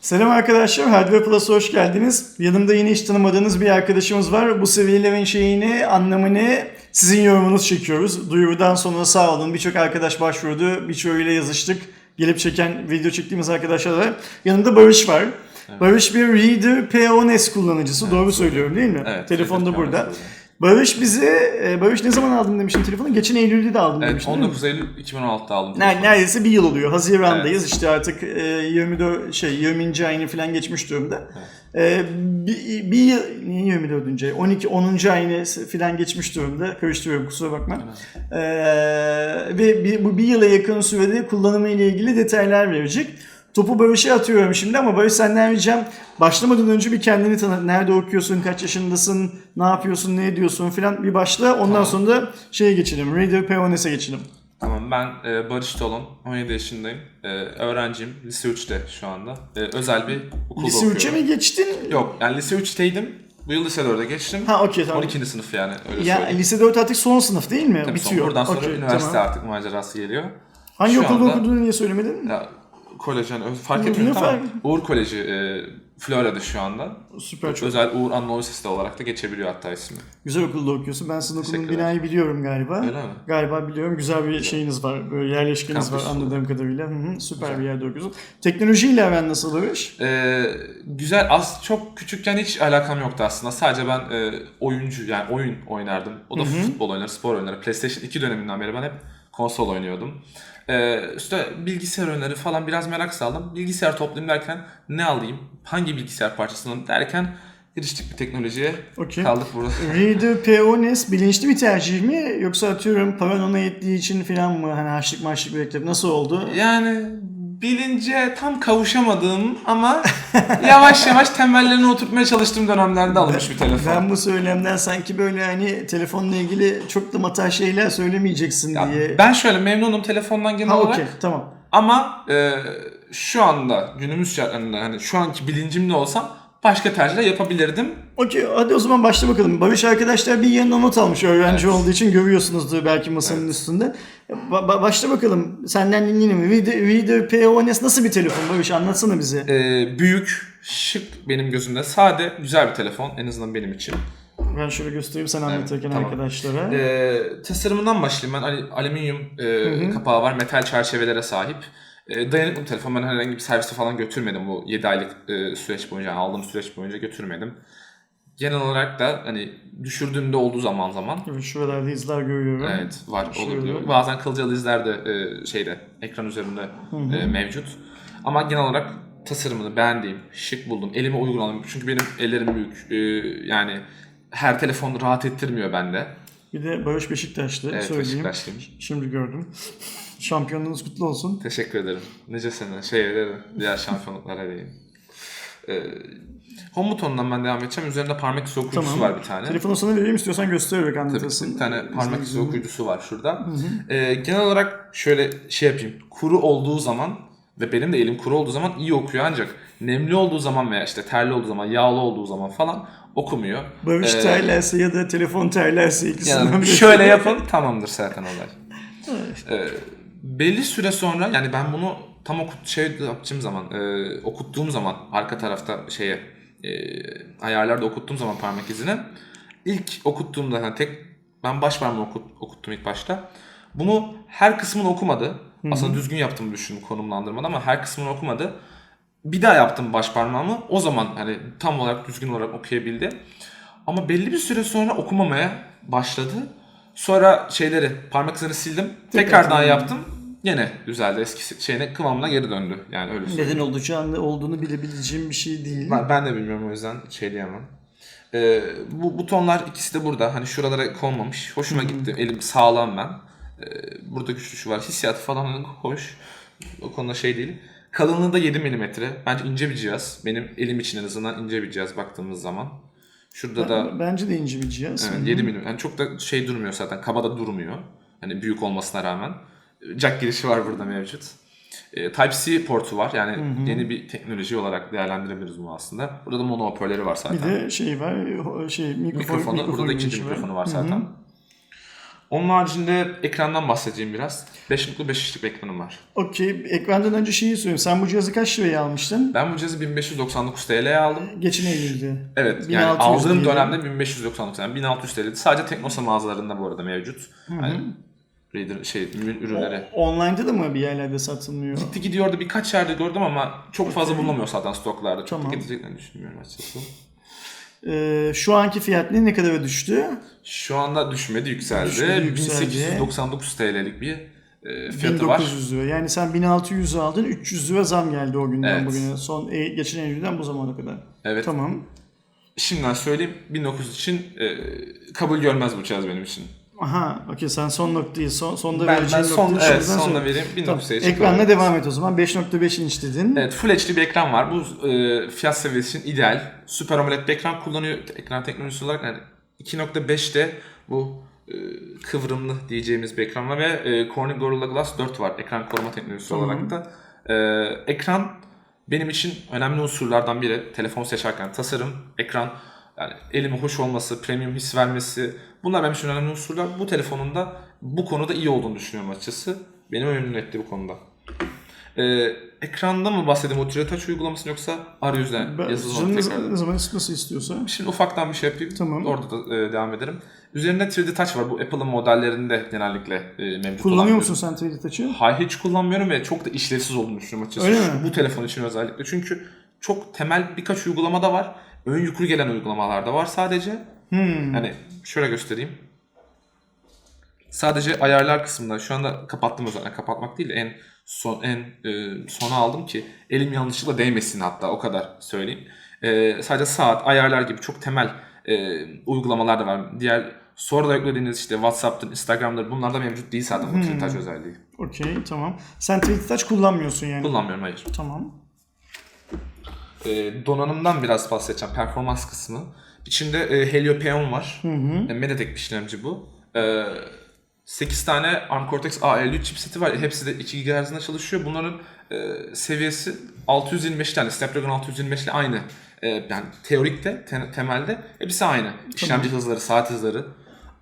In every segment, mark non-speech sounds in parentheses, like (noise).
Selam arkadaşlar, Hardware Plus'a hoş geldiniz. Yanımda yine hiç tanımadığınız bir arkadaşımız var. Bu seviyelerin şeyini, anlamını sizin yorumunuz çekiyoruz. Duyurudan sonra sağ olun. Birçok arkadaş başvurdu, birçoğuyla yazıştık. Gelip çeken, video çektiğimiz arkadaşlar var. Yanımda Barış var. Barış bir Reader P10s kullanıcısı. Doğru söylüyorum değil mi? Evet, Telefon da burada. P10S burada. Barış bize, e, Barış ne zaman aldım demiştin telefonu? Geçen Eylül'de de aldım Evet demiştin değil mi? 19 Eylül 2016'da aldım. Telefonu. Neredeyse bir yıl oluyor. Haziran'dayız. İşte artık e, 24 şey 20. ayını falan geçmiş durumda. E, bir, bir yıl niye 24. ay? 12 10. ayını falan geçmiş durumda. Karıştırıyorum kusura bakma. E, ve bir, bu bir yıla yakın sürede kullanımı ile ilgili detaylar verecek. Topu Barış'a atıyorum şimdi ama Barış senden ricam başlamadan önce bir kendini tanıt. Nerede okuyorsun, kaç yaşındasın, ne yapıyorsun, ne ediyorsun falan bir başla. Ondan Tamam. sonra da şeye geçelim. Radio P10s'e geçelim. Tamam ben e, Barış Tolon, 17 yaşındayım. E, öğrenciyim. Lise 3'te şu anda. E, özel bir okulda Lise okuyorum. 3'e mi geçtin? Yok yani lise 3'teydim. Bu yıl lise 4'e geçtim. Ha okey tamam. 12. sınıf yani öyle Ya söyleyeyim. lise 4 artık son sınıf değil mi? Tabii son- Bitiyor. buradan sonra Okey, üniversite tamam. artık macerası geliyor. Hangi Şu okulda anda- okuduğunu niye söylemedin? Ya kolej yani fark etmiyor tamam. Uğur Koleji e, Florya'da şu anda. Süper çok. Özel Uğur Anadolu Lisesi olarak da geçebiliyor hatta ismi. Güzel okulda okuyorsun. Ben sizin okulun binayı biliyorum galiba. Öyle mi? Galiba biliyorum. Güzel bir şeyiniz var. Böyle yerleşkeniz Kampüs. var anladığım kadarıyla. Hı hı, süper Güzel. bir yerde okuyorsun. Teknolojiyle aran nasıl Barış? Ee, güzel. Az çok küçükken hiç alakam yoktu aslında. Sadece ben e, oyuncu yani oyun oynardım. O da futbol oynar, spor oynar. PlayStation 2 döneminden beri ben hep konsol oynuyordum. Ee, işte bilgisayar oyunları falan biraz merak saldım. Bilgisayar toplayayım derken ne alayım? Hangi bilgisayar parçasını derken giriştik bir teknolojiye. Okey. Kaldık burada. (laughs) Reader P10s bilinçli bir tercih mi? Yoksa atıyorum paran ona yettiği için falan mı? Hani harçlık maçlık biriktirip nasıl oldu? Yani bilince tam kavuşamadığım ama yavaş yavaş temellerini oturtmaya çalıştığım dönemlerde alınmış bir telefon. Ben bu söylemden sanki böyle hani telefonla ilgili çok da matah şeyler söylemeyeceksin Ya diye. ben şöyle memnunum telefondan genel Ha olarak. okey tamam. Ama e, şu anda günümüz şartlarında hani şu anki bilincimde olsam başka tercihler yapabilirdim. Okey hadi o zaman başla bakalım. Barış arkadaşlar bir yanına not almış öğrenci Evet. olduğu için görüyorsunuzdur belki masanın üstünde. Ba- ba- başla bakalım senden dinleyelim. Reader, Reader P10s nasıl bir telefon Barış anlatsana bize. E, büyük, şık benim gözümde. Sade, güzel bir telefon en azından benim için. Ben şöyle göstereyim sen anlatırken tamam. arkadaşlara. E, tasarımından başlayayım ben. Alüminyum e, kapağı var, metal çerçevelere sahip. E, dayanıklı bir telefon. Ben herhangi bir serviste falan götürmedim bu 7 aylık e, süreç boyunca. Yani aldığım süreç boyunca götürmedim. Genel olarak da hani düşürdüğümde olduğu zaman zaman Evet, Şuralarda izler görüyorum. Evet var Şöyle. olabiliyor. Bazen kılcalı izler de e, şeyde ekran üzerinde e, mevcut. Ama genel olarak tasarımını beğendiğim, şık buldum. Elime uygun alayım. Çünkü benim ellerim büyük. E, yani her telefon rahat ettirmiyor bende. Bir de Barış Beşiktaşlı Evet söyleyeyim. Beşiktaşlıyım. Şimdi gördüm. Şampiyonluğunuz kutlu olsun. Teşekkür ederim. Nice sene. Şey ederim. Diğer şampiyonluklara diyeyim. E, home butonundan ben devam edeceğim. Üzerinde parmak izi okuyucusu Tamam. var bir tane. Telefonu sana vereyim istiyorsan göstererek Tabii anlatırsın. bir tane parmak izi okuyucusu var şurada. Ee, genel olarak şöyle şey yapayım. Kuru olduğu zaman ve benim de elim kuru olduğu zaman iyi okuyor ancak nemli olduğu zaman veya işte terli olduğu zaman, yağlı olduğu zaman falan okumuyor. Barış Ee, terlerse ya da telefon terlerse ikisinden Yani şöyle yapın tamamdır zaten olay. Ee, belli süre sonra yani ben bunu tam okut şey yapacağım zaman e, okuttuğum zaman arka tarafta şeye e, ayarlarda okuttuğum zaman parmak izini ilk okuttuğumda hani tek ben baş parmağı okut, okuttum ilk başta. Bunu her kısmını okumadı. Aslında düzgün yaptım düşündüm konumlandırmada ama her kısmını okumadı. Bir daha yaptım baş parmağımı. O zaman hani tam olarak düzgün olarak okuyabildi. Ama belli bir süre sonra okumamaya başladı. Sonra şeyleri parmak izlerini sildim. Tekrardan tamam. yaptım. Yine düzeldi. Eski şeyine kıvamına geri döndü. Yani öyle söyleyeyim. Neden olacağını olduğunu bilebileceğim bir şey değil. Ben, ben de bilmiyorum o yüzden şey diyemem. Ee, bu butonlar ikisi de burada. Hani şuralara konmamış. Hoşuma gitti. Elim sağlam ben. Ee, burada güç tuşu var. Hissiyatı falan hoş. O konuda şey değil. Kalınlığı da 7 mm. Bence ince bir cihaz. Benim elim için en azından ince bir cihaz baktığımız zaman. Şurada da Bence de ince bir cihaz. Evet, 7 milim. Yani çok da şey durmuyor zaten. Kabada durmuyor. Hani büyük olmasına rağmen. Jack girişi var burada mevcut. E, Type-C portu var. Yani yeni bir teknoloji olarak değerlendirebiliriz bunu aslında. Burada da mono hoparlörü var zaten. Bir de şey var, şey mikrofon, mikrofonu. mikrofon burada da ikinci mikrofonu var zaten. Onun haricinde ekrandan bahsedeyim biraz. 5.5 inçlik bir ekranım var. Okey. Ekrandan önce şeyi sorayım. Sen bu cihazı kaç liraya almıştın? Ben bu cihazı 1599 TL'ye aldım. Geçen Eylül'de. Evet 1600 yani aldığım değil dönemde 1599 yani 1600 TL'di. Sadece Teknosa mağazalarında bu arada mevcut. Hani Reader şey ürün- ürünleri. Online'da da mı bir yerlerde satılmıyor? Gitti gidiyordu birkaç yerde gördüm ama çok fazla bulunamıyor zaten stoklarda. Çok Tamam. da gideceklerini düşünmüyorum açıkçası. Ee, şu anki fiyat ne? Ne kadara düştü? Şu anda düşmedi yükseldi. Düşmedi, yükseldi. 1899 TL'lik bir e, fiyatı var. 1900 lira. Yani sen 1600 aldın, 300 lira zam geldi o günden Evet. bugüne. Son e, geçen Eylül'den bu zamana kadar. Evet. Tamam. Şimdiden söyleyeyim 1900 için e, kabul görmez bu cihaz benim için. Aha, okey sen son noktayı, son, sonda Ben, ben vereceğin son, noktayı evet, sonda vereyim. Tamam. 1900 için Ekranla devam et o zaman. 5.5 inç dedin. Evet Full HD bir ekran var. Bu e, fiyat seviyesi için ideal. Super AMOLED bir ekran kullanıyor. Ekran teknolojisi olarak yani 2.5'te bu e, kıvrımlı diyeceğimiz bir ekran var ve e, Corning Gorilla Glass 4 var ekran koruma teknolojisi olarak da. E, ekran benim için önemli unsurlardan biri. Telefon seçerken tasarım, ekran, yani elime hoş olması, premium his vermesi bunlar benim için önemli unsurlar. Bu telefonun da bu konuda iyi olduğunu düşünüyorum açıkçası. Beni memnun etti bu konuda. Ee, ekranda mı bahsedeyim o Touch uygulamasını yoksa arayüzden ne, tekrar zaman, ne zaman nasıl istiyorsa. Şimdi ufaktan bir şey yapayım. Tamam. Orada da e, devam ederim. Üzerinde 3D Touch var. Bu Apple'ın modellerinde genellikle e, mevcut olan Kullanıyor bir- musun sen 3D Touch'ı? Hayır hiç kullanmıyorum ve çok da işlevsiz olduğunu düşünüyorum açıkçası. Öyle mi? Bu telefon için özellikle. Çünkü çok temel birkaç uygulama da var. Ön yüklü gelen uygulamalar da var sadece. Hmm. Hani şöyle göstereyim. Sadece ayarlar kısmında şu anda kapattım o zaman. Kapatmak değil de en son en e, sona aldım ki elim yanlışlıkla değmesin hatta o kadar söyleyeyim. E, sadece saat, ayarlar gibi çok temel e, uygulamalar da var. Diğer sonra da yüklediğiniz işte WhatsApp'tır, Instagram'dır bunlar da mevcut değil zaten bu Touch özelliği. Okey tamam. Sen 3D Touch kullanmıyorsun yani. Kullanmıyorum hayır. Tamam. E, donanımdan biraz bahsedeceğim. Performans kısmı. İçinde e, Helio P10 var. E, Mediatek bir işlemci bu. E, 8 tane ARM Cortex A53 chipseti var. Hepsi de 2 GHz'ında çalışıyor. Bunların e, seviyesi 625 tane. Snapdragon 625 ile aynı. E, yani teorikte, te- temelde hepsi aynı. İşlemci hızları, saat hızları.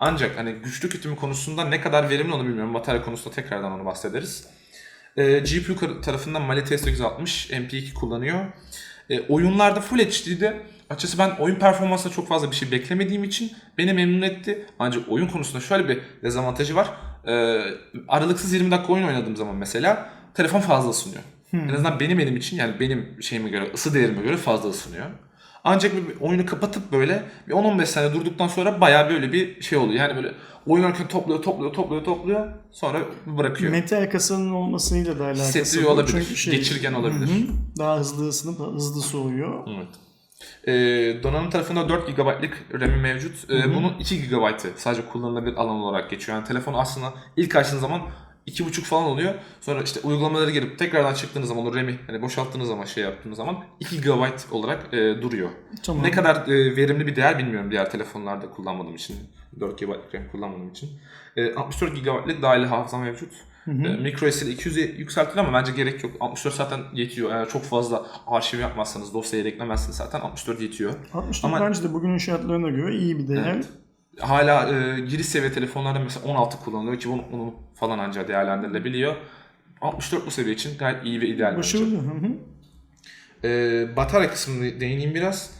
Ancak hani güç tüketimi konusunda ne kadar verimli onu bilmiyorum. Batarya konusunda tekrardan onu bahsederiz. E, GPU tarafından Mali T860 MP2 kullanıyor. E, oyunlarda Full HD'de açıkçası ben oyun performansında çok fazla bir şey beklemediğim için beni memnun etti. Ancak oyun konusunda şöyle bir dezavantajı var. E, aralıksız 20 dakika oyun oynadığım zaman mesela telefon fazla ısınıyor. En azından benim elim için yani benim şeyime göre ısı değerime göre fazla ısınıyor. Ancak bir oyunu kapatıp böyle bir 10-15 saniye durduktan sonra bayağı böyle bir şey oluyor. Yani böyle oynarken topluyor, topluyor, topluyor, topluyor. Sonra bırakıyor. Metal kasanın olmasıyla da alakası Hissettiriyor olabilir. Çünkü şey- Geçirgen olabilir. Hı hı. Daha hızlı ısınıp hızlı soğuyor. Evet. Ee, donanım tarafında 4 GB'lık RAM'i mevcut. Ee, bunun 2 GB'ı sadece kullanılabilir alan olarak geçiyor. Yani telefon aslında ilk açtığınız zaman 2.5 falan oluyor. Sonra işte uygulamaları girip tekrardan çıktığınız zaman o RAM'i hani boşalttığınız zaman şey yaptığınız zaman 2 GB olarak e, duruyor. Tamam. Ne kadar e, verimli bir değer bilmiyorum diğer telefonlarda kullanmadığım için. 4 GB RAM kullanmadığım için. E, 64 GB'lık dahili hafıza mevcut. E, micro SD ile 200'e yükseltilir ama bence gerek yok. 64 zaten yetiyor. Eğer çok fazla arşiv yapmazsanız, dosyayı eklemezseniz zaten 64 yetiyor. 64 Ama- bence de bugünün şartlarına göre iyi bir değer. Evet. Hala e, giriş seviye telefonlarda mesela 16 kullanılıyor ki bunu, bunu falan ancak değerlendirilebiliyor. 64 bu seviye için gayet iyi ve ideal bence. Başarılı. Hı hı. Ee, batarya kısmını değineyim biraz.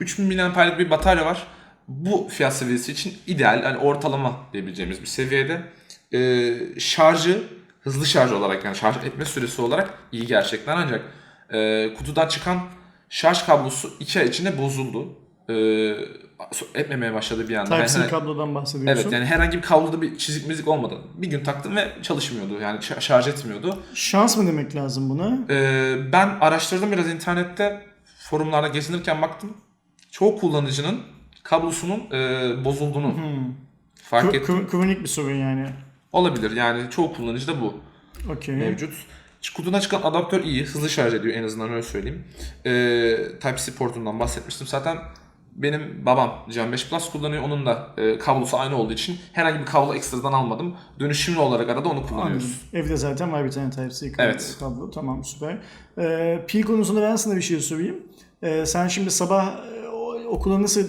3000 mAh'lik bir batarya var. Bu fiyat seviyesi için ideal, yani ortalama diyebileceğimiz bir seviyede. Ee, şarjı, hızlı şarj olarak yani şarj etme süresi olarak iyi gerçekten ancak e, kutudan çıkan şarj kablosu 2 ay içinde bozuldu. Ee, etmemeye başladı bir anda. Type-C Yani- kablodan bahsediyorsun. Evet yani herhangi bir kabloda bir çizik müzik olmadı. Bir gün taktım ve çalışmıyordu yani şa- şarj etmiyordu. Şans mı demek lazım buna? Ee, ben araştırdım biraz internette forumlarda gezinirken baktım. Çoğu kullanıcının kablosunun e, bozulduğunu fark Kro- ettim. kro- kronik bir sorun yani. Olabilir yani çoğu kullanıcıda bu Okey. mevcut. Kutudan çıkan adaptör iyi, hızlı şarj ediyor en azından öyle söyleyeyim. Ee, Type-C portundan bahsetmiştim. Zaten benim babam Can 5 Plus kullanıyor. Onun da e, kablosu aynı olduğu için herhangi bir kablo ekstradan almadım. Dönüşümlü olarak arada onu Anladım. kullanıyoruz. Evde zaten var bir tane Type-C kablo. Evet. kablo. Tamam süper. Ee, pil konusunda ben sana bir şey sorayım. Ee, sen şimdi sabah e, okula nasıl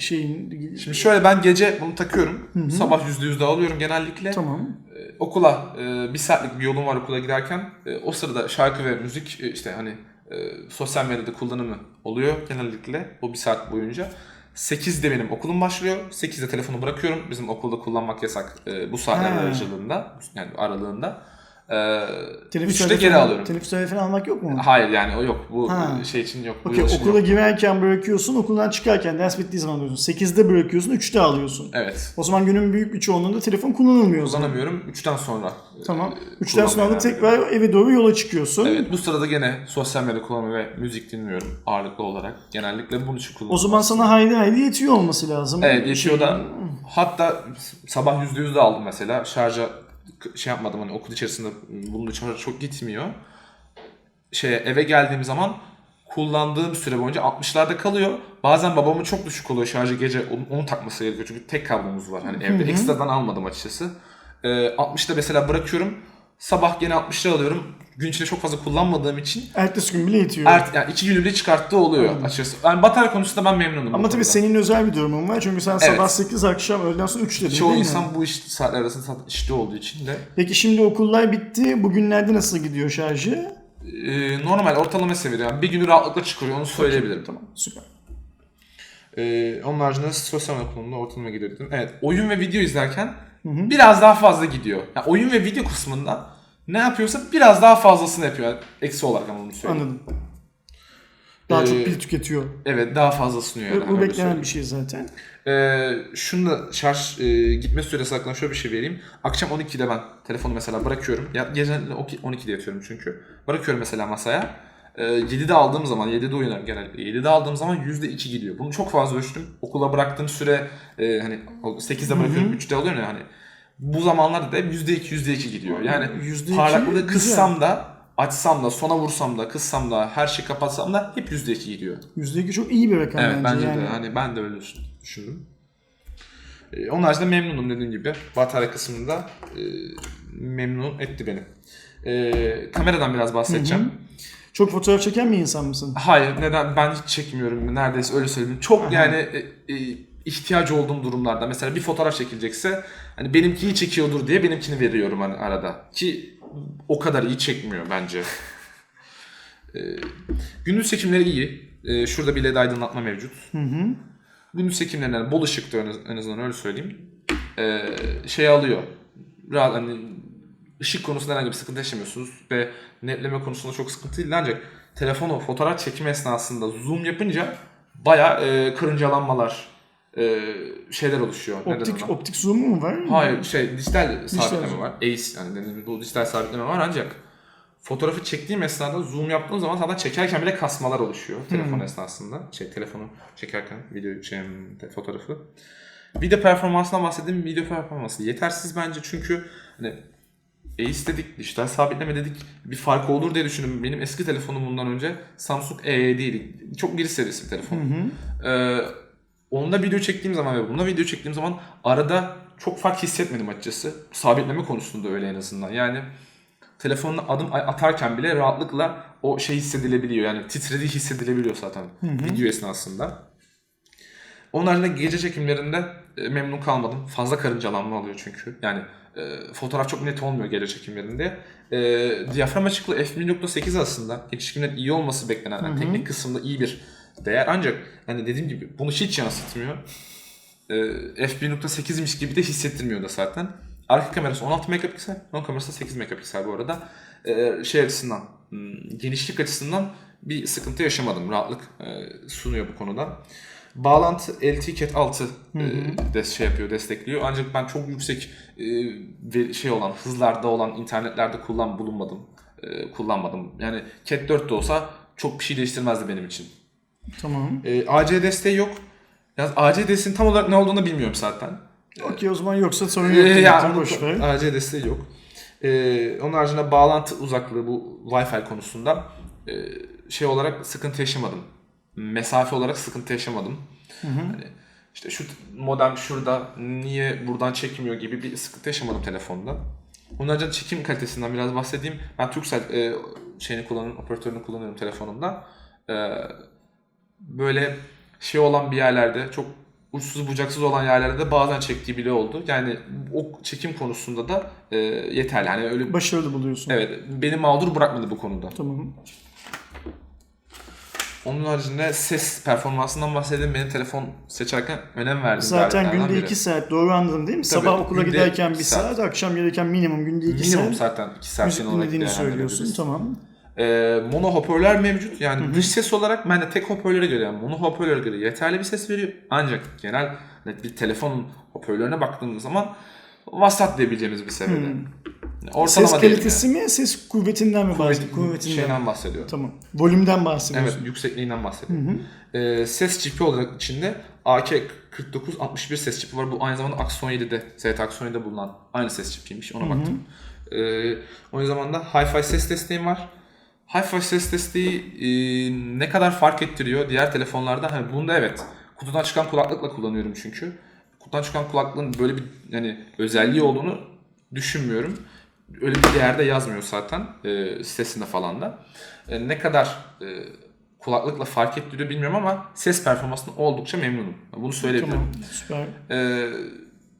şeyin Şimdi şöyle ben gece bunu takıyorum. Sabah %100 de alıyorum genellikle. tamam. Ee, okula e, bir saatlik bir yolum var okula giderken. E, o sırada şarkı ve müzik e, işte hani e, sosyal medyada kullanımı oluyor genellikle o bir saat boyunca. 8'de benim okulum başlıyor. 8'de telefonu bırakıyorum. Bizim okulda kullanmak yasak e, bu saatler aracılığında yani aralığında. E, 3'te arası geri alıyorum. Teneffüs arası falan almak yok mu? Hayır yani o yok. Bu Ha. şey için yok. İçin okula girerken bırakıyorsun, okuldan çıkarken ders bittiği zaman alıyorsun. 8'de bırakıyorsun, 3'te alıyorsun. Evet. O zaman günün büyük bir çoğunluğunda telefon kullanılmıyor. Kullanamıyorum. 3'ten sonra. e, Tamam. 3'ten sonra da tekrar eve doğru yola çıkıyorsun. Evet bu sırada gene sosyal medya kullanımı ve müzik dinliyorum ağırlıklı olarak. Genellikle bunun için kullanıyorum. O zaman sana hayli hayli yetiyor olması lazım. Evet yetiyor Şey- da hatta sabah %100 de aldım mesela şarja şey yapmadım hani okul içerisinde bunun şarj çok gitmiyor. Şeye eve geldiğim zaman kullandığım süre boyunca 60'larda kalıyor. Bazen babamın çok düşük oluyor şarjı gece onu, onu takması gerekiyor çünkü tek kablomuz var hani evde ekstradan almadım açıkçası. Ee, 60'da mesela bırakıyorum. Sabah gene 60'da alıyorum. Gün içinde çok fazla kullanmadığım için Ertesi gün bile yetiyor. ert, yani iki günü bile çıkarttığı oluyor açıkçası. Yani batarya konusunda ben memnunum. Ama tabii senin özel bir durumun var. Çünkü sen Evet. sabah 8 akşam öğleden sonra 3 dedin Çoğu değil mi? insan bu iş saatler arasında işte olduğu için de Peki şimdi okullar bitti. Bugünlerde nasıl gidiyor şarjı? e, normal ortalama seviyede yani bir günü rahatlıkla çıkıyor onu söyleyebilirim. Tamam süper. E, onun haricinde sosyal medya kullanımında ortalama gidiyor dedim. Evet oyun ve video izlerken biraz daha fazla gidiyor. Yani oyun ve video kısmında ne yapıyorsa biraz daha fazlasını yapıyor. Yani eksi olarak ama bunu söyleyeyim. Anladım. Daha Ee, çok pil tüketiyor. Evet daha fazlasını yani. Bu öyle beklenen söyleyeyim. bir şey zaten. Ee, şunu da şarj e, gitme süresi hakkında şöyle bir şey vereyim. Akşam 12'de ben telefonu mesela bırakıyorum. Ya gece 12'de yatıyorum çünkü. Bırakıyorum mesela masaya. Ee, 7'de aldığım zaman, 7'de uyanıyorum genellikle. 7'de aldığım zaman %2 gidiyor. Bunu çok fazla ölçtüm. Okula bıraktığım süre e, hani 8'de bırakıyorum, 3'te alıyorum ya hani. Bu zamanlarda da hep %2 %2 gidiyor. Yani %2 parlaklığı kıssam da, açsam da, sona vursam da, kıssam da, her şeyi kapatsam da hep %2 gidiyor. %2 çok iyi bir rakam Evet bence. bence yani. de hani ben de öyle düşün- düşündüm. Ee, onun haricinde memnunum dediğim gibi. Batarya kısmında e, memnun etti beni. Ee, kameradan biraz bahsedeceğim. Çok fotoğraf çeken bir insan mısın? Hayır neden ben hiç çekmiyorum neredeyse öyle söyleyeyim. Çok yani e, e, ihtiyacı olduğum durumlarda mesela bir fotoğraf çekilecekse hani benimkini çekiyordur diye benimkini veriyorum hani arada. Ki o kadar iyi çekmiyor bence. (laughs) Ee, gündüz çekimleri iyi. Ee, şurada bir led aydınlatma mevcut. Gündüz çekimlerinden bol ışıkta en azından öyle söyleyeyim. Ee, şey alıyor. Rahat hani ışık konusunda herhangi bir sıkıntı yaşamıyorsunuz ve netleme konusunda çok sıkıntı değil ancak telefonu fotoğraf çekimi esnasında zoom yapınca baya e, karıncalanmalar e, şeyler oluşuyor. Optik optik zoom'u mu var? Hayır şey dijital sabitleme zoom. var. ACE yani dediğimiz bu dijital sabitleme var ancak fotoğrafı çektiğim esnada zoom yaptığım zaman zaten çekerken bile kasmalar oluşuyor telefon esnasında. Şey telefonu çekerken video şey, fotoğrafı. Video performansından bahsedeyim. Video performansı yetersiz bence çünkü hani ACE dedik, dijital sabitleme dedik. Bir fark olur diye düşündüm. Benim eski telefonum bundan önce Samsung E7'ydi. Çok giriş seviyesi bir telefon. Ee, onda video çektiğim zaman ve bunda video çektiğim zaman arada çok fark hissetmedim açıkçası. Sabitleme konusunda öyle en azından. Yani telefonuna adım atarken bile rahatlıkla o şey hissedilebiliyor. Yani titrediği hissedilebiliyor zaten video esnasında. Onun haricinde gece çekimlerinde e, memnun kalmadım. Fazla karıncalanma oluyor çünkü. Yani e, fotoğraf çok net olmuyor gece çekimlerinde. E, diyafram açıklığı f1.8 aslında. Gece çekimlerin iyi olması beklenen, yani teknik kısımda iyi bir değer. Ancak hani dediğim gibi bunu hiç yansıtmıyor. E, f1.8'miş gibi de hissettirmiyor da zaten. Arka kamerası 16 megapiksel, ön kamerası 8 megapiksel bu arada. E, şey açısından, hmm, genişlik açısından bir sıkıntı yaşamadım. Rahatlık e, sunuyor bu konuda. Bağlantı LTCAT 6 e, de şey yapıyor, destekliyor. Ancak ben çok yüksek e, şey olan, hızlarda olan internetlerde kullan bulunmadım. E, kullanmadım. Yani Cat 4 de olsa çok bir şey değiştirmezdi benim için. Tamam. E, AC desteği yok. Yalnız AC desteğinin tam olarak ne olduğunu bilmiyorum zaten. Okey o zaman yoksa sorun Ee, yok. ya, demektir, onu- boş ver. AC desteği yok. Ee, onun haricinde bağlantı uzaklığı bu Wi-Fi konusunda e, şey olarak sıkıntı yaşamadım. Mesafe olarak sıkıntı yaşamadım. Hani işte şu modem şurada niye buradan çekmiyor gibi bir sıkıntı yaşamadım telefonda. Onun haricinde çekim kalitesinden biraz bahsedeyim. Ben Turkcell e, şeyini kullanıyorum, operatörünü kullanıyorum telefonumda. Ee, böyle şey olan bir yerlerde çok uçsuz bucaksız olan yerlerde de bazen çektiği bile oldu. Yani o çekim konusunda da e, yeterli. Hani öyle Başarılı buluyorsun. evet beni mağdur bırakmadı bu konuda. Tamam. Onun haricinde ses performansından bahsedelim. Benim telefon seçerken önem verdim. Zaten günde 2 saat doğru anladım değil mi? Tabii, Sabah okula giderken 1 iki saat, saat. akşam gelirken minimum günde 2 Minimum saat zaten 2 saat müzik dinlediğini söylüyorsun. Tamam. Ee, mono hoparlör mevcut. Yani dış ses olarak ben de tek hoparlöre göre yani mono hoparlöre göre yeterli bir ses veriyor. Ancak genel bir telefonun hoparlörüne baktığımız zaman vasat diyebileceğimiz bir seviyede. Yani Ortalama. Ses kalitesi mi, ses kuvvetinden mi yani. bahsediyorsun? Kuvvet- Kuvvetinden. şeyden bahsediyor. Tamam. Volümden bahsediyorsun. Evet yüksekliğinden bahsediyorum. Ee, ses çipi olarak içinde AK4961 ses çipi var. Bu aynı zamanda Axon 7'de, ZT Axon 7'de bulunan aynı ses çipiymiş. Ona baktım. Ee, aynı zamanda Hi-Fi ses desteğim var. Hi-Fi ses desteği e, ne kadar fark ettiriyor diğer telefonlarda? Hani bunda evet. Kutudan çıkan kulaklıkla kullanıyorum çünkü. Kutudan çıkan kulaklığın böyle bir yani özelliği olduğunu düşünmüyorum. Öyle bir değerde yazmıyor zaten e, sitesinde falan da. E, ne kadar e, kulaklıkla fark ettiriyor bilmiyorum ama ses performansından oldukça memnunum. Bunu söyleyebilirim. Tamam. Süper. Ee,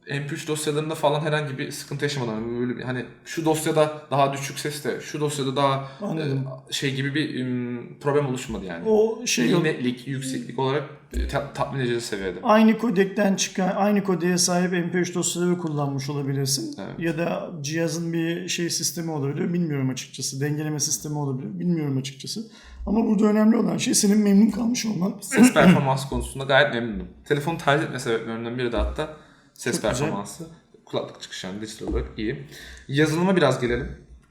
MP3 dosyalarında falan herhangi bir sıkıntı yaşamadım. Hani Böyle bir, hani şu dosyada daha düşük seste, şu dosyada daha Anladım. e, şey gibi bir ım, problem oluşmadı yani. O şey yok. netlik, yükseklik olarak e, ta- tatmin edici seviyede. Aynı kodekten çıkan, aynı kodeye sahip MP3 dosyaları kullanmış olabilirsin. Evet. Ya da cihazın bir şey sistemi olabilir. Bilmiyorum açıkçası. Dengeleme sistemi olabilir. Bilmiyorum açıkçası. Ama burada önemli olan şey senin memnun kalmış olman. Ses (clears throat) performansı konusunda gayet memnunum. Telefonu tercih etme sebeplerinden biri de hatta ses Çok güzel. performansı. Kulaklık çıkışı yani dijital olarak iyi. Yazılıma biraz gelelim.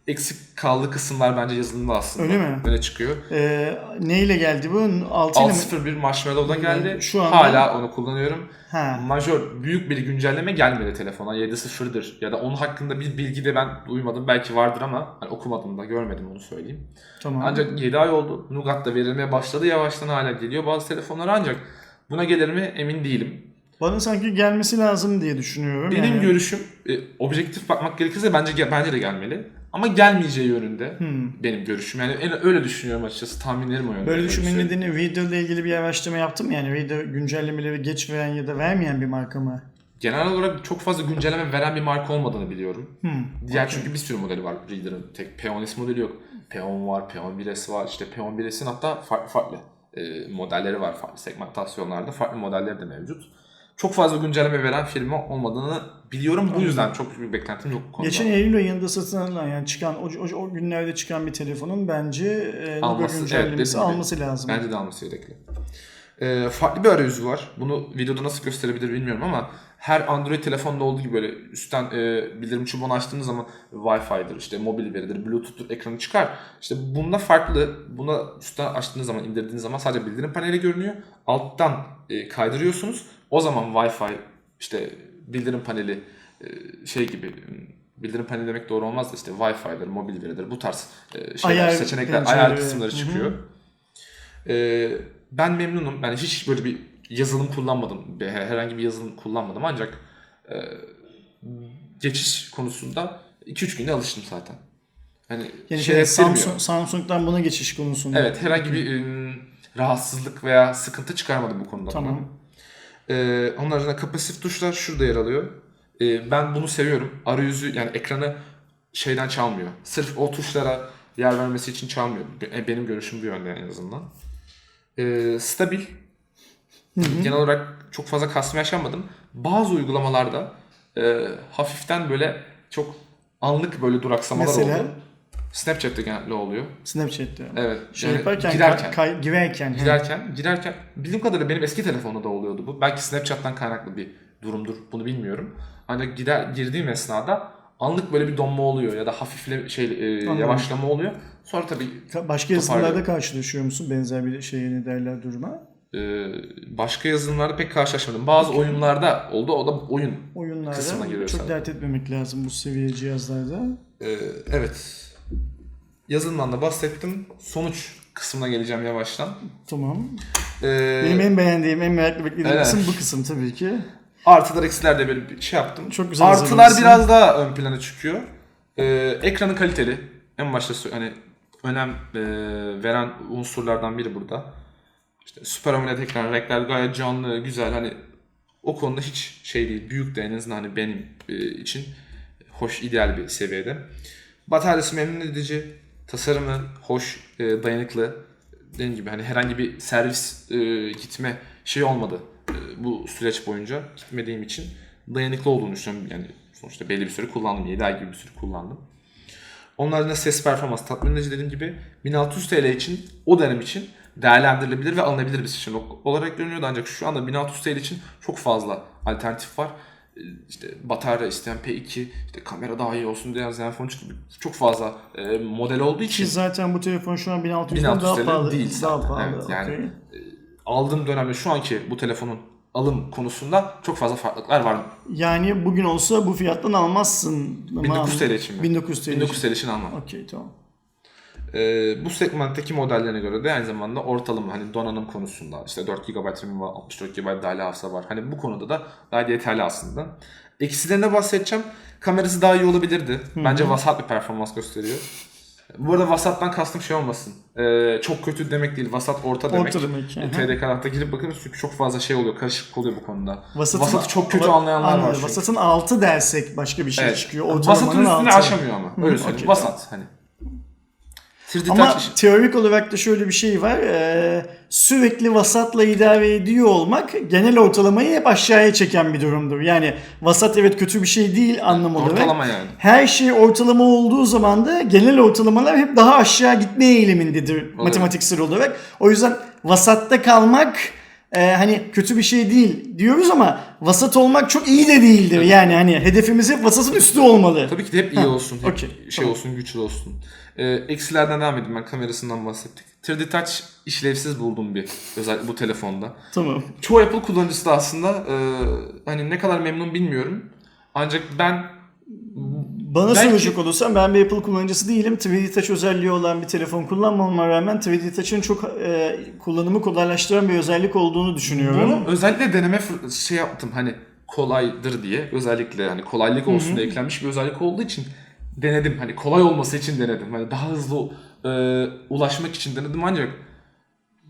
Eksik kaldığı kısımlar bence yazılımda aslında. Öyle mi? Öne çıkıyor. Ee, neyle geldi bu? 6 ile mi? 6.01 Marshmallow'dan geldi. Şu anda- Hala onu kullanıyorum. Ha. Majör büyük bir güncelleme gelmedi telefona. 7.0'dır. Ya da onun hakkında bir bilgi de ben duymadım. Belki vardır ama hani okumadım da görmedim onu söyleyeyim. Tamam. Ancak 7 ay oldu. Nougat da verilmeye başladı. Yavaştan hala geliyor bazı telefonlar ancak buna gelir mi emin değilim. Bana sanki gelmesi lazım diye düşünüyorum. Benim yani. görüşüm e, objektif bakmak gerekirse bence bence de gelmeli. Ama gelmeyeceği yönünde benim görüşüm. Yani öyle düşünüyorum açıkçası. Tahminlerim o yönde. Hmm. Böyle Öyle düşünmenin nedeni video ile ilgili bir araştırma yaptım. Yani video güncellemeleri geç veren ya da vermeyen bir marka mı? Genel olarak çok fazla güncelleme veren bir marka olmadığını biliyorum. Hmm. Diğer çünkü bir sürü modeli var Reader'ın. Tek P10S modeli yok. P10 var, P11S var. İşte P11S'in hatta farklı farklı e, modelleri var. Farklı segmentasyonlarda farklı modelleri de mevcut. Çok fazla güncelleme veren firma olmadığını biliyorum. Bu yüzden çok büyük bir beklentim yok bu konuda. Geçen Eylül ayında satın alınan yani çıkan o, o, o günlerde çıkan bir telefonun bence e, Alması, güncellemesi evet, alması lazım. Bence de alması gerekli. Ee, farklı bir arayüzü var. Bunu videoda nasıl gösterebilir bilmiyorum ama her Android telefonda olduğu gibi böyle üstten e, bildirim çubuğunu açtığınız zaman Wi-Fi'dir, işte mobil veridir, Bluetooth'tur ekranı çıkar. İşte bunda farklı. Buna üstten açtığınız zaman, indirdiğiniz zaman sadece bildirim paneli görünüyor. Alttan e, kaydırıyorsunuz. O zaman Wi-Fi, işte bildirim paneli e, şey gibi bildirim paneli demek doğru olmaz da işte Wi-Fi'dir, mobil veridir bu tarz e, şeyler, Ayar seçenekler, ayar kısımları çıkıyor. Ee, ben memnunum. Yani hiç böyle bir yazılım kullanmadım. Herhangi bir yazılım kullanmadım ancak e, geçiş konusunda 2-3 günde alıştım zaten. Hani Yani şey şey. Samsung, Samsung'dan buna geçiş konusunda. Evet herhangi bir e, rahatsızlık veya sıkıntı çıkarmadım bu konuda. Tamam. bana. Ee, onun haricinde kapasitif tuşlar şurada yer alıyor. Ee, ben bunu seviyorum. Arayüzü yani ekranı şeyden çalmıyor. Sırf o tuşlara yer vermesi için çalmıyor. Be- Benim görüşüm bu yönde en azından. Ee, stabil. Genel olarak çok fazla kasma yaşamadım. Bazı uygulamalarda e, hafiften böyle çok anlık böyle duraksamalar Mesela? oldu. Snapchat'te genelde oluyor. Snapchat'te. Evet. Şey yani yaparken, girerken. kay, girerken. Girerken, girerken bildiğim kadarıyla benim eski telefonda da oluyordu bu. Belki Snapchat'tan kaynaklı bir durumdur. Bunu bilmiyorum. Ancak gider, girdiğim esnada anlık böyle bir donma oluyor ya da hafifle şey e, Anladım. yavaşlama oluyor. Sonra tabii Ka- Başka yazılımlarda karşılaşıyor musun benzer bir şeye ne derler duruma? e, başka yazılımlarda pek karşılaşmadım. Bazı oyunlarda oldu. O da oyun. Oyunlarda Kısmına giriyor çok sanırım. dert etmemek lazım bu seviye cihazlarda. E, evet. Yazılımdan da bahsettim. Sonuç kısmına geleceğim yavaştan. Tamam. E, Benim en beğendiğim, en meraklı beklediğim Evet. kısım bu kısım tabii ki. Artılar eksiler de böyle bir şey yaptım. Çok güzel Artılar biraz daha ön plana çıkıyor. Ee, ekranı kaliteli. En başta hani önem e, veren unsurlardan biri burada. İşte Super AMOLED ekran, renkler gayet canlı, güzel. Hani o konuda hiç şey değil. Büyük de en azından hani benim e, için hoş, ideal bir seviyede. Bataryası memnun edici, tasarımı hoş, e, dayanıklı. Dediğim gibi hani herhangi bir servis e, gitme şey olmadı e, bu süreç boyunca gitmediğim için dayanıklı olduğunu düşünüyorum. Yani sonuçta belli bir süre kullandım. 7 ay gibi bir süre kullandım. Onun haricinde ses performans tatmin edici dediğim gibi 1600 TL için o dönem için değerlendirilebilir ve alınabilir bir seçenek olarak görünüyordu ancak şu anda 1600 TL için çok fazla alternatif var. İşte batarya isteyen P2, işte kamera daha iyi olsun diyen Zenfone gibi çok fazla e, model olduğu için Ki zaten bu telefon şu an 1600'den 1600 daha TL pahalı. değil Daha zaten. pahalı. Evet, yani okey. aldığım dönemde şu anki bu telefonun alım konusunda çok fazla farklılıklar var. Yani bugün olsa bu fiyattan almazsın. Ama 1900 TL için mi? 1900 TL. 1900 TL için almam. Okey tamam. Ee, bu segmentteki modellerine göre de aynı zamanda ortalama hani donanım konusunda işte 4 GB RAM var, 64 GB dahili hafıza var. Hani bu konuda da gayet yeterli aslında. Eksilerine bahsedeceğim. Kamerası daha iyi olabilirdi. Bence vasat bir performans gösteriyor. Bu arada vasattan kastım şey olmasın. Ee, çok kötü demek değil. Vasat orta demek. Orta demek, E, hı. TDK'da girip bakın çünkü çok fazla şey oluyor. Karışıklık oluyor bu konuda. Vasatın- Vasatı çok kötü anlayanlar var Anladım. çünkü. Vasatın altı dersek başka bir şey Evet. çıkıyor. Vasatın Ortalamanın üstüne altı. aşamıyor ama. Öyle söyleyeyim. okey, Vasat hani. 3D Ama Touch- teorik olarak da şöyle bir şey var. Ee, sürekli vasatla idare ediyor olmak genel ortalamayı hep aşağıya çeken bir durumdur. Yani vasat evet kötü bir şey değil anlam olarak. Ortalama yani. Her şey ortalama olduğu zaman da genel ortalamalar hep daha aşağı gitme eğilimindedir matematiksel olarak. O yüzden vasatta kalmak e, hani kötü bir şey değil diyoruz ama vasat olmak çok iyi de değildir. Yani hani hedefimiz hep vasatın üstü olmalı. Tabii ki de hep iyi olsun. Hep okey, şey tamam. olsun, güçlü olsun. Ee, eksilerden devam edeyim ben. Kamerasından bahsettik. 3D Touch işlevsiz buldum bir. Özellikle bu telefonda. Tamam. Çoğu Apple kullanıcısı da aslında e, hani ne kadar memnun bilmiyorum. Ancak ben Bana Belki- soracak olursan ben bir Apple kullanıcısı değilim. 3D Touch özelliği olan bir telefon kullanmamama rağmen 3D Touch'ın çok e, kullanımı kolaylaştıran bir özellik olduğunu düşünüyorum. bunu özellikle deneme şey yaptım hani kolaydır diye özellikle hani kolaylık olsun diye eklenmiş bir özellik olduğu için denedim. Hani kolay olması için denedim. Hani daha hızlı e, ulaşmak için denedim ancak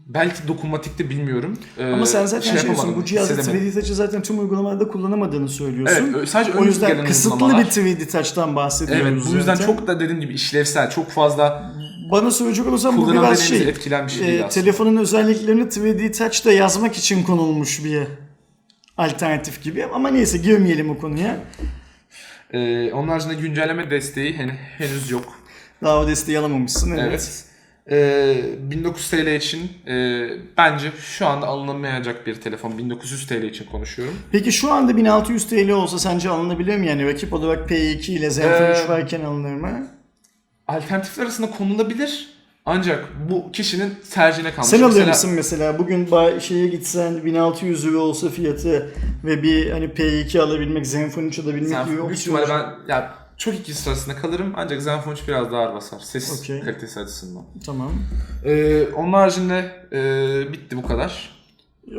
belki dokunmatikte bilmiyorum. E, Ama sen zaten şey diyorsun yapamadım, bu hissedemedim. 3D Touch'ı zaten tüm uygulamalarda kullanamadığını söylüyorsun. Evet, sadece o yüzden kısıtlı bir 3D Touch'tan bahsediyoruz Evet bu yüzden zaten. çok da dediğim gibi işlevsel, çok fazla Bana soracak olursan bu biraz şey. etkilen bir şey e, telefonun özelliklerini 3D Touch'ta yazmak için konulmuş bir alternatif gibi ama neyse girmeyelim o konuya. Ee, onun haricinde güncelleme desteği hani henüz yok. Daha o desteği alamamışsın evet. Evet. Ee, 1900 TL için e, bence şu anda alınamayacak bir telefon. 1900 TL için konuşuyorum. Peki şu anda 1600 TL olsa sence alınabilir mi? Yani rakip olarak P2 ile Zenfone 3 Ee, varken alınır mı? Alternatifler arasında konulabilir. Ancak bu kişinin tercihine kalmış. Sen alır Mesela- mısın mesela? Bugün şeye gitsen 1600 lira olsa fiyatı ve bir hani P2 alabilmek, Zenfone 3 alabilmek Zenfone gibi büyük ihtimalle ben ya çok ikisi arasında kalırım ancak Zenfone 3 biraz daha ağır basar. Ses Okey. kalitesi açısından. Tamam. Ee, onun haricinde e, bitti bu kadar.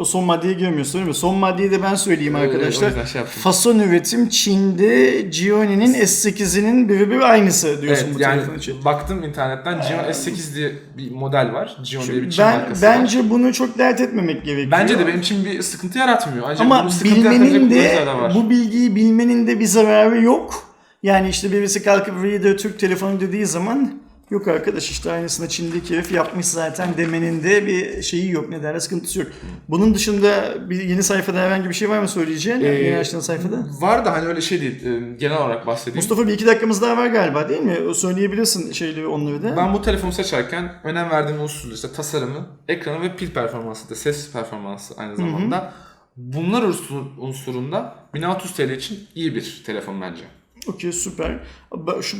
O son maddeye girmiyorsun değil mi? Son maddeyi de ben söyleyeyim Ee, arkadaşlar. yüzden şey yaptım. Fason üretim Çin'de Gioni'nin S8'inin birebir aynısı diyorsun Evet bu yani telefon için. baktım internetten Gion S8 diye bir model var. Gion diye bir Çin Ben markası var. bence bunu çok dert etmemek gerekiyor. Bence de benim için bir sıkıntı yaratmıyor. Ancak Ama bunu sıkıntı yaratacak bilmenin de kullanıcılar da var. bu bilgiyi bilmenin de bir zararı yok. Yani işte birisi kalkıp Reader Türk telefonu dediği zaman yok arkadaş işte aynısını Çin'deki herif yapmış zaten demenin de bir şeyi yok. Ne derler sıkıntısı yok. Bunun dışında bir yeni sayfada herhangi bir şey var mı söyleyeceğin? Ee, yeni açtığın sayfada. Var da hani öyle şey değil. e, Genel olarak bahsedeyim. Mustafa bir iki dakikamız daha var galiba değil mi? Söyleyebilirsin şeyleri onları da. Ben bu telefonu seçerken önem verdiğim unsur işte tasarımı, ekranı ve pil performansı da ses performansı aynı zamanda. Bunlar unsur- unsurunda 1600 TL için iyi bir telefon bence. Okey süper.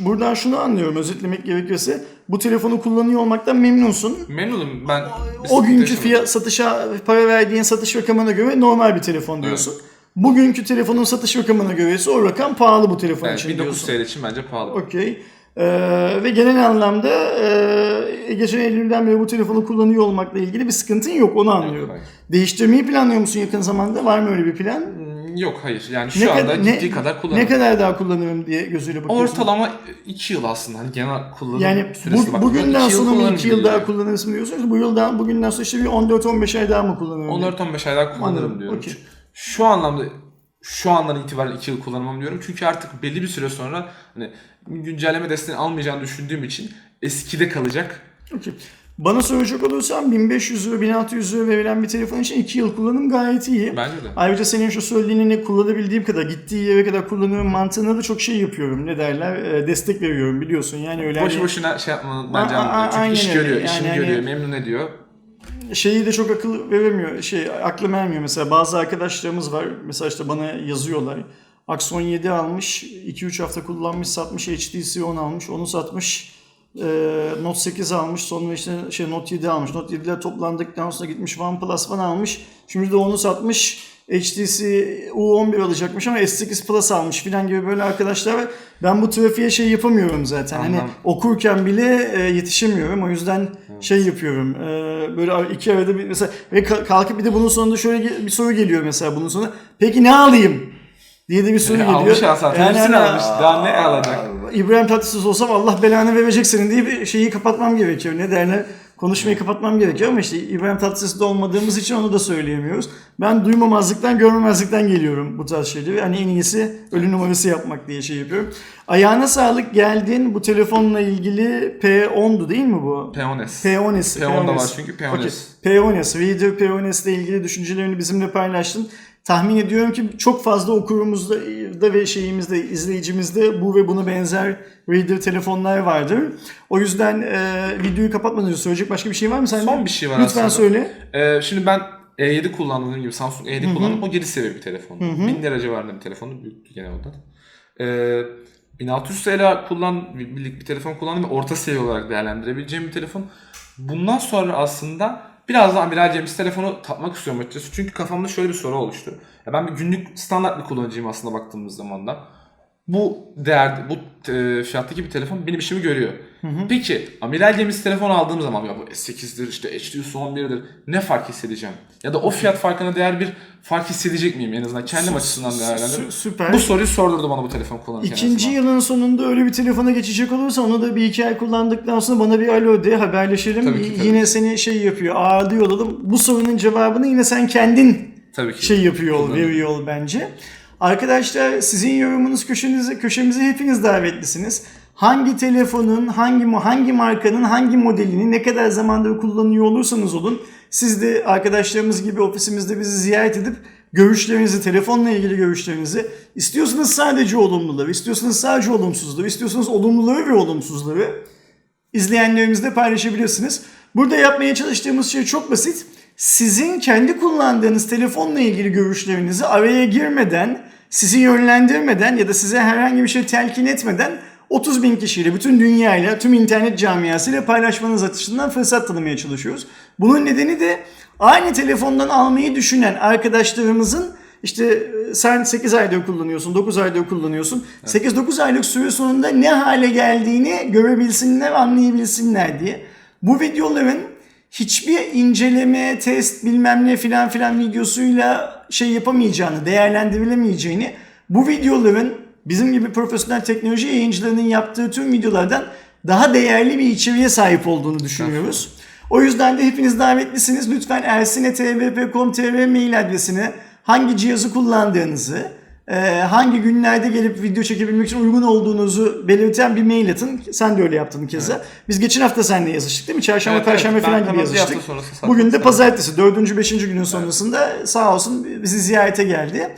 Buradan şunu anlıyorum özetlemek gerekirse. Bu telefonu kullanıyor olmaktan memnunsun. Memnunum ben. O günkü fiyat satışa para verdiğin satış rakamına göre normal bir telefon diyorsun. Bugünkü telefonun satış rakamına göre ise o rakam pahalı bu telefon Evet, için 1900 diyorsun. TL için bence pahalı. Okey. Ee, ve genel anlamda e, geçen Eylül'den beri bu telefonu kullanıyor olmakla ilgili bir sıkıntın yok onu anlıyorum. hayır. Değiştirmeyi planlıyor musun yakın zamanda? Var mı öyle bir plan? Yok hayır yani şu Ne anda kad- gittiği kadar kullanırım. Ne kadar daha kullanırım diye gözüyle bakıyorsun. Ortalama 2 yıl aslında hani genel kullanım Yani süresine bu, bakıyorum. bugünden İki sonra mı kullanırım 2 yıl daha geliyor. kullanırsın diyorsunuz. Bu yıldan bugünden sonra işte bir 14-15 ay daha mı kullanırım? diye. 14-15 ay daha kullanırım Anladım, diyorum. okey. şu anlamda şu andan itibaren 2 yıl kullanamam diyorum. Çünkü artık belli bir süre sonra hani güncelleme desteğini almayacağını düşündüğüm için eskide kalacak. Okey. Bana soracak olursan 1500 lira 1600 lira verilen bir telefon için 2 yıl kullanım gayet iyi. Bence de. Ayrıca senin şu söylediğini kullanabildiğim kadar gittiği yere kadar kullanıyorum mantığına da çok şey yapıyorum. Ne derler? E, destek veriyorum biliyorsun. Yani öyle Boş hani boşuna şey yapmanın bence A- a-. Çünkü aynen iş görüyor, Yani işini hani- görüyor, memnun ediyor. şeyi de çok akıl veremiyor. Şey aklım ermiyor mesela bazı arkadaşlarımız var. Mesela işte bana yazıyorlar. Axon 7 almış, 2-3 hafta kullanmış, satmış, HTC 10 almış, onu satmış. Ee, Note 8 almış, sonra işte şey Note 7 almış. Note 7'ler toplandıktan sonra gitmiş OnePlus One almış. Şimdi de onu satmış. HTC U11 alacakmış ama S8 Plus almış filan gibi böyle arkadaşlar var. Ben bu trafiğe şey yapamıyorum zaten. Hani Anlam. okurken bile e, yetişemiyorum. O yüzden şey yapıyorum. E, böyle iki arada bir mesela ve ka- kalkıp bir de bunun sonunda şöyle bir soru geliyor mesela bunun sonunda. Peki ne alayım? diye de bir soru geliyor. Almış ya zaten. Hepsini hani, almış. Daha ne alacak? İbrahim Tatlıses olsam Allah belanı verecek senin diye bir şeyi kapatmam gerekiyor. Ne derler? Konuşmayı kapatmam gerekiyor ama işte İbrahim Tatlıses'de olmadığımız için onu da söyleyemiyoruz. Ben duymamazlıktan, görmemezlikten geliyorum bu tarz şeyleri. Hani en iyisi ölü numarası yapmak diye şey yapıyorum. Ayağına sağlık geldin. Bu telefonla ilgili P10'du değil mi bu? P10S. P10S. P10 da P10S. var çünkü P10S. Okey. P10S. Reader P10S ile ilgili düşüncelerini bizimle paylaştın. Tahmin ediyorum ki çok fazla okurumuzda da ve şeyimizde, izleyicimizde bu ve buna benzer Reader telefonlar vardır. O yüzden e, videoyu kapatmadan önce söyleyecek başka bir şey var mı sende? Son bir şey var Lütfen aslında. söyle. Ee, şimdi ben E7 kullandığım gibi Samsung E7 kullandım. O geri seviye bir telefon. 1000 lira civarında bir telefonu. Büyüktü gene o da. Ee, 1600 TL kullan, bir, bir telefon kullandım ve orta seviye olarak değerlendirebileceğim bir telefon. Bundan sonra aslında biraz da Amiral James telefonu tatmak istiyorum açıkçası. Çünkü kafamda şöyle bir soru oluştu. Ya ben bir günlük standart bir kullanıcıyım aslında baktığımız zaman da. Bu değerde, bu e, fiyattaki bir telefon benim işimi görüyor. Peki Amiral James telefon aldığım zaman ya bu S8'dir işte HTC 11'dir ne fark hissedeceğim? Ya da o fiyat farkına değer bir fark hissedecek miyim en azından kendim açısından Sü- değerlendirip. Süper. Bu soruyu sordurdu bana bu telefon kullanırken. İkinci yılın sonunda öyle bir telefona geçecek olursa onu da bir iki ay kullandıktan sonra bana bir alo de haberleşelim. Tabii ki, tabii yine seni şey yapıyor ağırlıyor olalım. Bu sorunun cevabını yine sen kendin Tabii ki. şey yapıyor ol, Kullanırım. veriyor ol bence. Arkadaşlar sizin yorumunuz köşenize, köşemize hepiniz davetlisiniz. Hangi telefonun, hangi hangi markanın, hangi modelini ne kadar zamandır kullanıyor olursanız olun siz de arkadaşlarımız gibi ofisimizde bizi ziyaret edip görüşlerinizi, telefonla ilgili görüşlerinizi istiyorsanız sadece olumluları, istiyorsanız sadece olumsuzları, istiyorsanız olumluları ve olumsuzları izleyenlerimizle paylaşabilirsiniz. Burada yapmaya çalıştığımız şey çok basit. Sizin kendi kullandığınız telefonla ilgili görüşlerinizi araya girmeden, sizi yönlendirmeden ya da size herhangi bir şey telkin etmeden 30 bin kişiyle, bütün dünyayla, tüm internet camiasıyla paylaşmanız açısından fırsat tanımaya çalışıyoruz. Bunun nedeni de aynı telefondan almayı düşünen arkadaşlarımızın işte e, sen 8 aydır kullanıyorsun, 9 aydır kullanıyorsun. 8-9 aylık süre sonunda ne hale geldiğini görebilsinler, anlayabilsinler diye. Bu videoların hiçbir inceleme, test bilmem ne filan filan videosuyla şey yapamayacağını, değerlendirilemeyeceğini, bu videoların bizim gibi profesyonel teknoloji yayıncılarının yaptığı tüm videolardan daha değerli bir içeriğe sahip olduğunu düşünüyoruz. O yüzden de hepiniz davetlisiniz. Lütfen ersine.tvp.com.tr mail adresine hangi cihazı kullandığınızı, hangi günlerde gelip video çekebilmek için uygun olduğunuzu belirten bir mail atın. Sen de öyle yaptın keza. Biz geçen hafta seninle yazıştık değil mi? Çarşamba, Evet, evet. perşembe Ben falan gibi hemen bir yazıştık. Bugün de pazartesi, dördüncü, beşinci günün sonrasında sağ olsun bizi ziyarete geldi.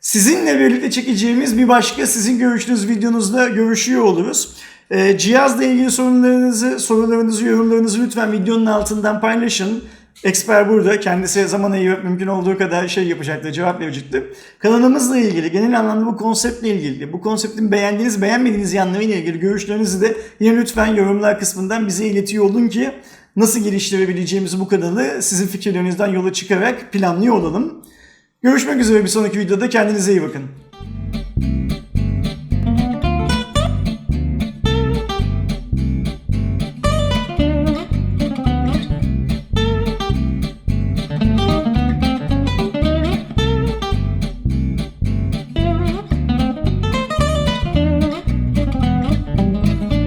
Sizinle birlikte çekeceğimiz bir başka sizin görüştüğünüz videonuzda görüşüyor oluruz. Ee, cihazla ilgili sorunlarınızı, sorularınızı, yorumlarınızı lütfen videonun altından paylaşın. Eksper burada. Kendisi zaman ayırıp mümkün olduğu kadar şey yapacaktır, cevap verecektir. Kanalımızla ilgili, genel anlamda bu konseptle ilgili, bu konseptin beğendiğiniz, beğenmediğiniz yanlarıyla ilgili görüşlerinizi de yine lütfen yorumlar kısmından bize iletiyor olun ki nasıl geliştirebileceğimizi bu kanalı sizin fikirlerinizden yola çıkarak planlıyor olalım. Görüşmek üzere bir sonraki videoda. Kendinize iyi bakın.